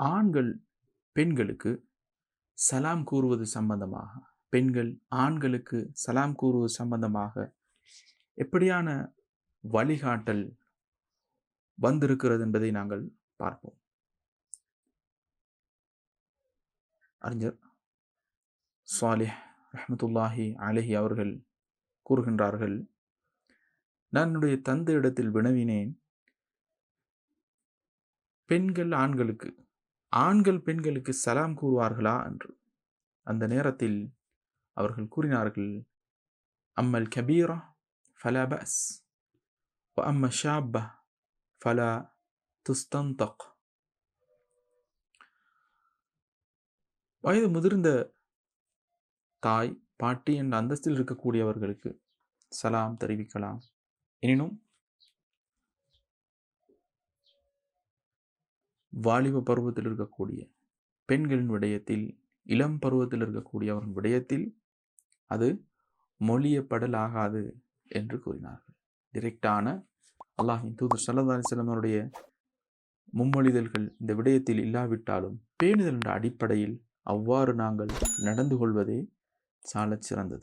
ஆண்கள் பெண்களுக்கு சலாம் கூறுவது சம்பந்தமாக பெண்கள் ஆண்களுக்கு சலாம் கூறுவது சம்பந்தமாக எப்படியான வழிகாட்டல் வந்திருக்கிறது என்பதை நாங்கள் பார்ப்போம். அறிஞர் சாலிஹ் ரஹமத்துல்லாஹி அலஹி அவர்கள் கூறுகின்றார்கள் நான் என்னுடைய தந்தையிடத்தில் வினவினேன் பெண்கள் ஆண்களுக்கு ஆண்கள் பெண்களுக்கு சலாம் கூறுவார்களா என்று. அந்த நேரத்தில் அவர்கள் கூறினார்கள் அம்மல் கபீரா ஃபலா பஸ் அம்ம ஷாப்ப ஃபலா துஸ்தந்தக். வயது முதிர்ந்த தாய் பாட்டி என்ற அந்தஸ்தில் இருக்கக்கூடியவர்களுக்கு சலாம் தெரிவிக்கலாம். எனினும் வாலிப பருவத்தில் இருக்கக்கூடிய பெண்களின் விடயத்தில் இளம் பருவத்தில் இருக்கக்கூடிய அவரின் விடயத்தில் அது மொழியப்படல் ஆகாது என்று கூறினார்கள். டிரெக்டான அல்லாஹின் தூதர் சல்லா அலிஸ்லாம் மும்மொழிதல்கள் இந்த விடயத்தில் இல்லாவிட்டாலும் பேணுதல் என்ற அடிப்படையில் அவ்வாறு நாங்கள் நடந்து கொள்வதே சாலச் சிறந்தது.